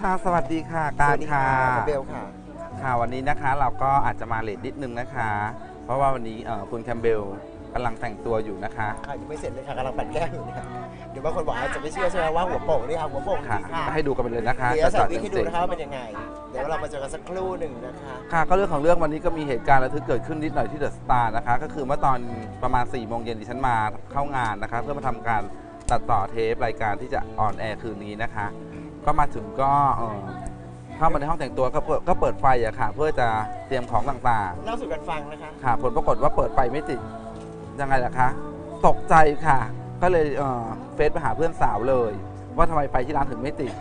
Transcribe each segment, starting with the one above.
ค่ะสวัสดีค่ะ การค่ะสวัสดีค่ะเบลค่ะ ค่ะวันนี้นะคะเราก็อาจจะมาเลทนิดนึงนะคะ เพราะว่าวันนี้เอ่อคุณแคมเบลกำลังแต่งตัวอยู่นะคะ ค่ะยังไม่เสร็จเลยค่ะกำลังปั่นแก้มอยู่เนี่ยเดี๋ยวบางคนบอกอาจจะไม่เชื่อใช่ไหมว่าหัวโป่งนี่ค่ะหัวโป่งจค่ะริงค่ะให้ดูกันไปเลยนะคะเดี๋ยวใส่จะวิกให้ดูเต็มนะคะว่าเป็นยังไง เดี๋ยวเรามาเจอกันสักครู่หนึ่งนะคะๆค่ะก็เรื่องของเรื่องวันนี้ก็มีเหตุการณ์ระทึกเกิดขึ้นนิดหน่อยที่เดอะสตาร์นะคะ ก็คือเมื่อตอนประมาณ4ี่โมงเย็นดิฉันมาเข้างานนะคะ เพื่อมาทำการตัดต่อเทปรายการที่จะออนแอร์คืนนี้นะคะ ก็มาถึงก็เอ่อ เข้ามาในห้องแต่งตัวก็เปิดก็เปิดไฟอะค่ะ เพื่อจะเตรียมของต่างๆเล่าสู่กันฟังนะคะค่ะ ผลปรากฏว่าเปิดไฟไม่ติดยังไงล่ะคะ ตกใจค่ะ ก็เลยเอ่อเฟซไปหาเพื่อนสาวเลย ว่าทำไมไฟที่ร้านถึงไม่ติด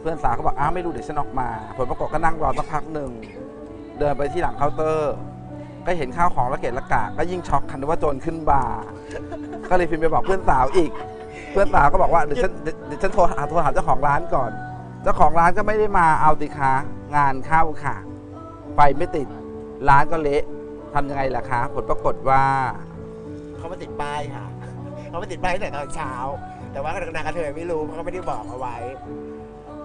เพื่อนสาวก็บอกอ้าวไม่รู้เดี๋ยวฉันออกมา ผลปรากฏก็นั่งรอสักพักหนึ่งเดินไปที่หลังเคาน์เตอร์ ก็เห็นข้าวของระเกะระกะก็ยิ่งช็อกคันว่าโจรขึ้นบาร์ก็เลยพิมพ์ไปบอกเพื่อนสาวอีก เพื่อนสาวก็บอกว่าเดี๋ยวฉันเดี๋ยวเดี๋ยวฉันโทรหาโทรหาเจ้าของร้านก่อน เจ้าของร้านก็ไม่ได้มาเอาติคะงานเข้าค่ะ ไฟไม่ติดร้านก็เละทำยังไงล่ะคะผลปรากฏว่า เขามาติดป้ายค่ะ เขามาติดป้ายตั้งแต่ตอนเช้า แต่ว่านางกระเทยไม่รู้เพราะเขาไม่ได้บอกเอาไว้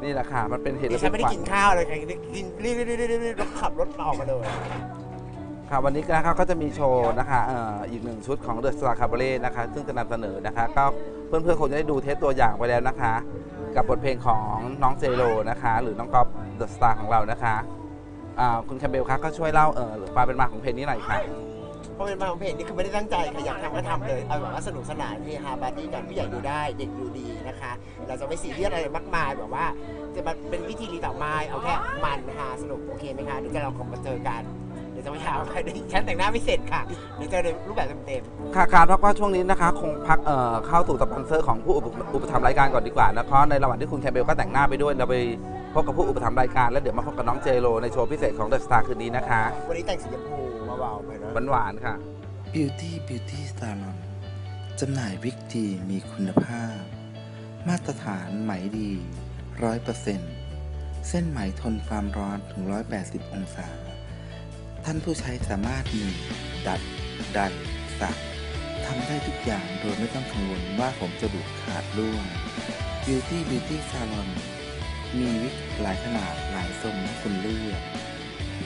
นี่แหละค่ะ มันเป็นเหตุดิฉันไม่ได้ระทึกินขวัญข้าวเลยค่ะกินรีบรีบรีบรีบรีบแล้วขับรถออกมาเลย ค่ะ วันนี้นะคะก็จะมีโชว์นะคะเอ่ออีกหนึ่งชุดของ The Star Cabaret นะคะ ซึ่งจะนำเสนอนะคะ ก็ เพื่อนๆคงจะได้ดูเทปตัวอย่างไปแล้วนะคะ กับบทเพลงของน้องเจโรนะคะ หรือน้องก๊อฟ The Star ของเรานะคะอ่าคุณแคมเบลคะก็ช่วยเล่าเออความเป็นมาของเพลงนี้หน่อยค่ะ เพราะเป็นมาของเพจนี่คือไม่ได้ตั้งใจค่ะอยากทำก็ทำเลย เอาแบบว่าสนุกสนานเฮฮาปาร์ตี้กันผู้ใหญ่ดูได้เด็กดูดีนะคะ เราจะไม่ซีเรียสอะไรมากมายแบบว่า จะมาเป็นพิธีรีต่อไม้เอาแค่มันฮาสนุกโอเคไหมคะเดี๋ยวจะเราคงมาเจอกัน เดี๋ยวจะไม่ยาวไปเดี๋ยวฉันแต่งหน้าไม่เสร็จค่ะเดี๋ยวเจอในรูปแบบเต็มค่ะการพักว่าช่วงนี้นะคะ คงพักเอ่อเข้าสู่สปอนเซอร์ของผู้อุปอุปถัมภ์รายการก่อนดีกว่านะคะในระหว่างที่คุณแคมเบลก็แต่งหน้าไปด้วยเราไปพบกับผู้อุปถัมภ์รายการแล้วเดี๋ยวมาพบกับน้องเจโรในโชว์พิเศษของ The Star คืนนี้นะคะๆวันนี้แต่งสีชมพูเบาๆไปเนอะหวานๆค่ะ Beauty Beauty Salon จำหน่ายวิกดีมีคุณภาพ มาตรฐานไหมดี100%เส้นไหมทนความร้อนถึง 180 องศา ท่านผู้ใช้สามารถหนึ่งดัด ดันสักทำได้ทุกอย่างโดยไม่ต้องกังวลว่าผมจะบุกขาดร่วง Beauty Beauty Salon มีวิกหลายขนาดหลายทรงให้คุณเลือก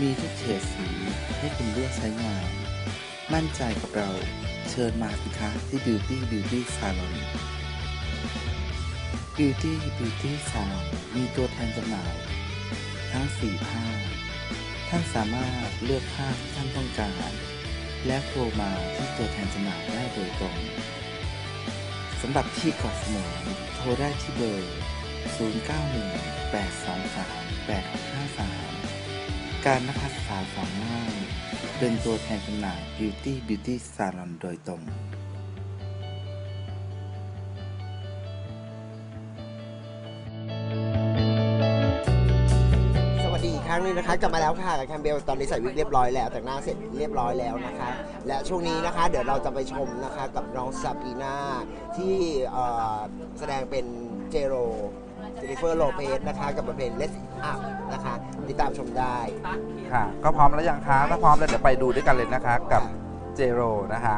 มีทุกเฉดสีให้คุณเลือกใช้งาน มั่นใจกับเราเชิญมาสิคะที่ Beauty Beauty Salon Beauty Beauty Salon มีตัวแทนจำหน่าย ทั้ง4ผ้า ท่านสามารถเลือกผ้าที่ท่านต้องการ และโทรมาที่ตัวแทนจำหน่ายได้โดยตรงสำหรับที่เกาะสมุยโทรได้ที่เบอร์ 0918238653 การนภัสสาสองง่ายเป็นตัวแทนจำหน่าย Beauty Beauty Salon โดยตรง นึงนะคะกลับมาแล้วค่ะกับแคมเบลตอนนี้ใส่วิกเรียบร้อยแล้วแต่งหน้าเสร็จเรียบร้อยแล้วนะคะ และช่วงนี้นะคะ เดี๋ยวเราจะไปชมนะคะกับน้องซาปีนาที่แสดงเป็นเจโรเจนิเฟอร์โลเปสนะคะกับบทเพลง Let's Up นะคะติดตามชมได้ค่ะ ก็พร้อมแล้วยังคะถ้าพร้อมแล้วเดี๋ยวไปดูด้วยกันเลยนะคะกับเจโรนะคะ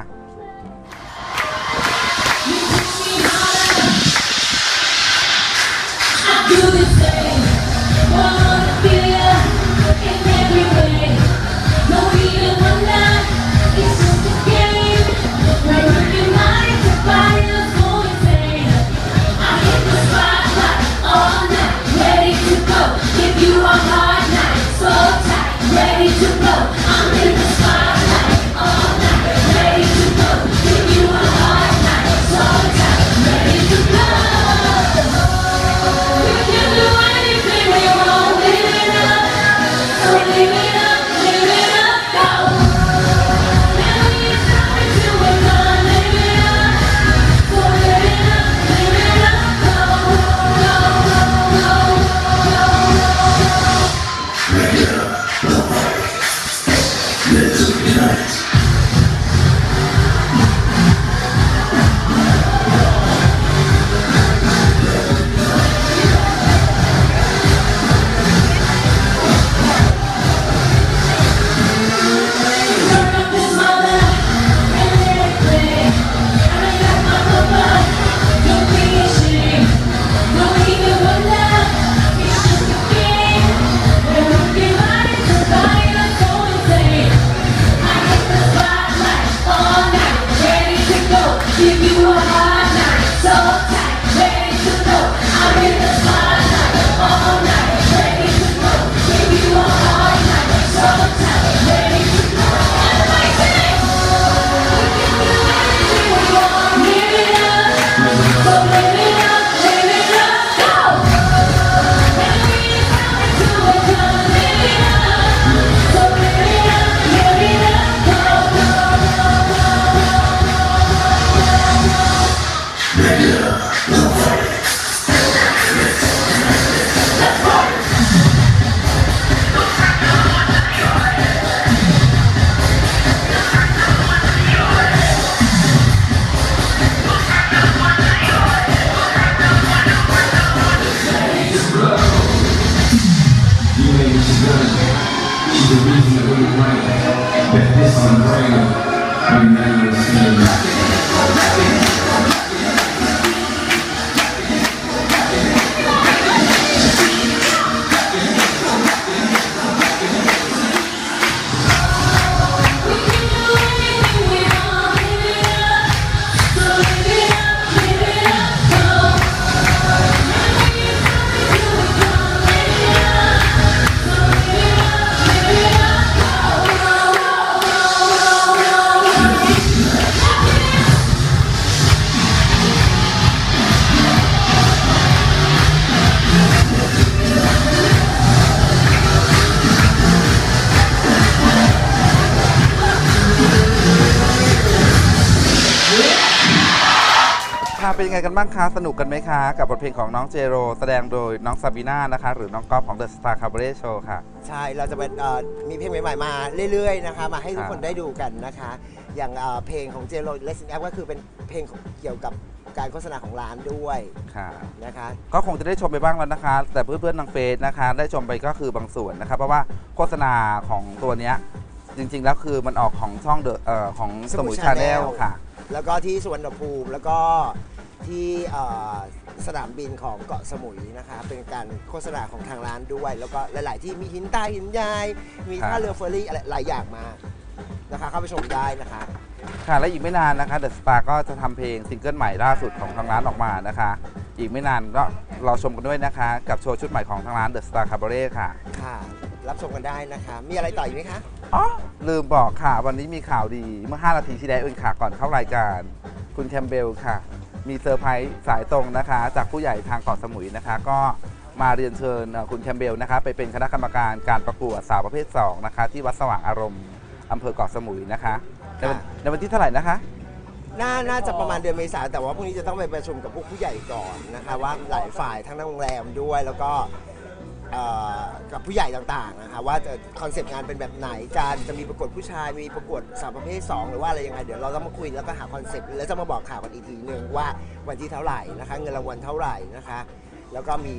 เป็นยังไงกันบ้างคะ สนุกกันไหมคะ กับบทเพลงของน้องเจโร แสดงโดยน้องซาบีน่านะคะ หรือน้องก๊อฟของ The Star Cabaret Show ค่ะ ใช่ เราจะเป็นเอ่อมีเพลงใหม่ๆมาเรื่อยๆนะคะ มาให้ทุกครับคนได้ดูกันนะคะ อย่างเอ่อเพลงของเจโรเลสซิ่งแอปก็คือเป็นเพลงเกี่ยวกับการโฆษณาของร้านด้วยค่ะ นะคะ ก็คงจะได้ชมไปบ้างแล้วนะคะ แต่เพื่อนๆทางเฟซนะคะ ได้ชมไปก็คือบางส่วนนะคะเพราะว่าโฆษณาของตัวเนี้ยจริงๆ แล้วคือมันออกของช่องเดอะเอ่อของสสมุมุยยชาแนล Channel ค่ะ แล้วก็ที่สุวรรณภูมิแล้วก็ ที่เอ่อสนามบินของเกาะสมุยนะคะ เป็นการโฆษณาของทางร้านด้วย แล้วก็หลาย ๆ ที่มีหินใต้หินยาย มีครับท่าเรือเฟอร์รี่อะไรหลายอย่างมากนะคะ เข้าไปชมได้นะคะ ค่ะ และอีกไม่นานนะคะ The Star ก็จะทำเพลงซิงเกิลใหม่ล่าสุดของทางร้านออกมานะคะ อีกไม่นานก็รอชมกันด้วยนะคะ กับโชว์ชุดใหม่ของทางร้าน The Star Cabaret ค่ะ ค่ะ รับชมกันได้นะคะ มีอะไรต่ออีกไหมคะ อ๋อ ลืมบอกค่ะ วันนี้มีข่าวดีเมื่อ 5 นาทีที่แล้วเองค่ะ ก่อนเข้ารายการ คุณแคมเบลค่ะ มีเซอร์ไพรส์สายตรงนะคะ จากผู้ใหญ่ทางเกาะสมุยนะคะ ก็มาเรียนเชิญเอ่อคุณแคมเบลนะคะ ไปเป็นคณะกรรมการการประกวดสาวประเภท2นะคะที่วัดสว่างอารมณ์อำเภอเกาะสมุยนะคะในวันค่ะในวันที่เท่าไหร่นะคะน่าน่าจะประมาณเดือนเมษาแต่ว่าพรุ่งนี้จะต้องไปประชุมกับพวกผู้ใหญ่ก่อนนะคะว่าหลายฝ่ายทั้งโรงแรมด้วยแล้วก็ เอ่อกับผู้ใหญ่ต่างๆนะคะว่าจะคอนเซปต์งานเป็นแบบไหนจะจะมีประกวดผู้ชายมีประกวดสาวประเภท 2 หรือว่าอะไรยังไงเดี๋ยวเราต้องมาคุยแล้วก็หาคอนเซปต์แล้วจะมาบอกข่าวกันอีกทีหนึ่งว่าวันที่เท่าไหร่นะคะ เงินรางวัลเท่าไหร่นะคะ แล้วก็มี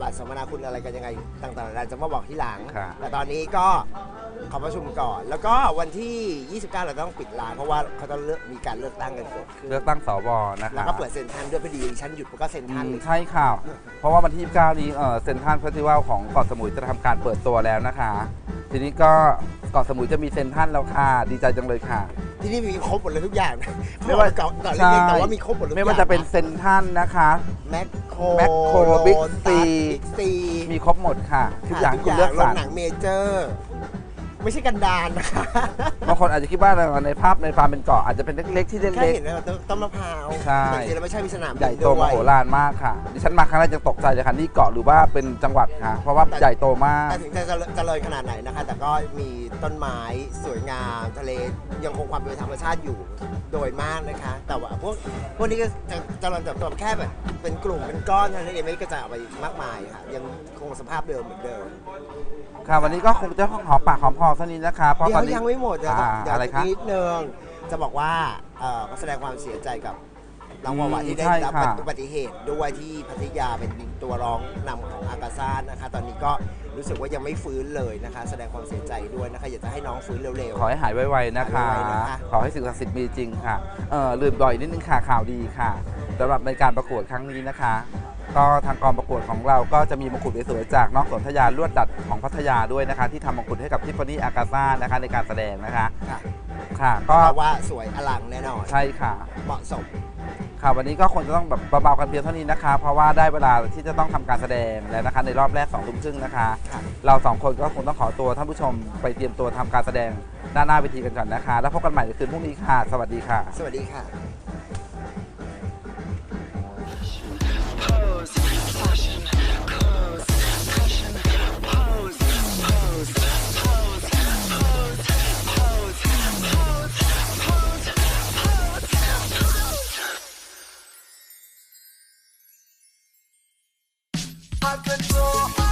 บัตรสัมมนาคุณอะไรกันยังไงต่างๆนานาจะมาบอกที่หลัง ครับ แต่ตอนนี้ก็ขอประชุมก่อน แล้วก็วันที่ 29 เราต้องปิดร้านเพราะว่าเขาต้องเลือกมีการเลือกตั้งกันเกิดขึ้นเลือกตั้งสวนะคะแล้วก็เปิดเซ็นทรัลด้วยพอดีฉันหยุดมันก็เซ็นทรัลอืมเลย ใช่ค่ะ เพราะว่าวันที่ 29 นี้เอ่อเซ็นทรัลเฟสติวัลของเกาะสมุยจะทำการเปิดตัวแล้วนะคะ ทีนี้ก็เกาะสมุยจะมีเซ็นทรัลแล้วค่ะ ดีใจจังเลยค่ะ ที่นี่มีครบหมดเลยทุกอย่างนะไม่ว่าเก่าเก่าใช่เล็กๆแต่ว่ามีครบหมดเลยทุกอไม่ย่างว่าจะเป็นเซ็นทรัลนะคะ แมคโครแมคโครบิ๊กซีบิ๊กซี มีครบหมดค่ะ ทุกอย่างที่คุณเลือกโรสรงรหนังเมเจอร์ ไม่ใช่กันดานนะคะบางคนอาจจะคิดว่าในภาพในฟาร์มเป็นเกาะอาจจะเป็นเล็กๆที่แค่เล็ก เห็นนะต้นต้นมะพร้าวใช่ แต่จริงๆแล้วไม่ใช่มีสนามๆบินใหญ่โตด้วยมโหฬารมากค่ะ ดิฉันมาครั้งแรกยังตกใจเลยค่ะนี่เกาะหรือว่าเป็นจังหวัดค่ะ เพราะว่าใหญ่โตมาก แต่ถึงจะเจริญขนาดไหนนะคะ แต่ก็มีต้นไม้สวยงามทะเลยังคงความเป็นธรรมชาติอยู่โดยมากนะคะ แต่ว่าพวกพวกนี้ก็จะเจริญเติบโตแค่แบบเป็นกลุ่มเป็นก้อนเท่านั้นเองไม่กระจายออกไปมากมายค่ะยังคงสภาพเดิมเหมือนเดิม ค่ะวันนี้ก็คงจะหอมปากหอมคอเท่านี้นะคะเพราะเดี๋ตยอนวนี้ยังไม่หมดเดี๋ยวอ่าเดี๋ยวอะไรคะ นิดนึงจะบอกว่าเอ่อก็แสดงความเสียใจกับน้องวาวาอืมที่ได้ใช่รับค่ะ อุบัติเหตุด้วยที่พัทยาเป็นตัวร้องนำของอากาซ่านะคะ ตอนนี้ก็รู้สึกว่ายังไม่ฟื้นเลยนะคะ แสดงความเสียใจด้วยนะคะอยากจะให้น้องฟื้นเร็ว ขอให้หายไวๆนะคะ หายไวๆนะคะ ขอให้สิ่งศักดิ์สิทธิ์มีจริงค่ะเออลืมบ่อยนิดนึงค่ะข่าวดีค่ะสำหรับในการประกวดครั้งนี้นะคะ ก็ทางกองประกวดของเราก็จะมีมงกุฎสวยๆจากน้องสนธยาลวดดัดของพัทยาด้วยนะคะ ที่ทำมงกุฎให้กับทิฟฟานี่อากาซ่านะคะในการแสดงนะคะๆค่ะค่ะ ก็ก็ว่าสวยอลังแน่นอน ใช่ค่ะ เหมาะสม ค่ะวันนี้ก็คงจะต้องแบบเบาๆกันเพียงเท่านี้นะคะ เพราะว่าได้เวลาที่จะต้องทำการแสดงแล้วนะคะ ในรอบแรก2องทุ่มครึ่งนะคะ ค่ะ เราสองคนก็คงต้องขอตัวท่านผู้ชมไปเตรียมตัวทำการแสดงด้านหน้าเวทีกันก่อนนะคะ แล้วพบกันใหม่ในคืนพรุ่งนี้ค่ะ สวัสดีค่ะ สวัสดีค่ะ I've control.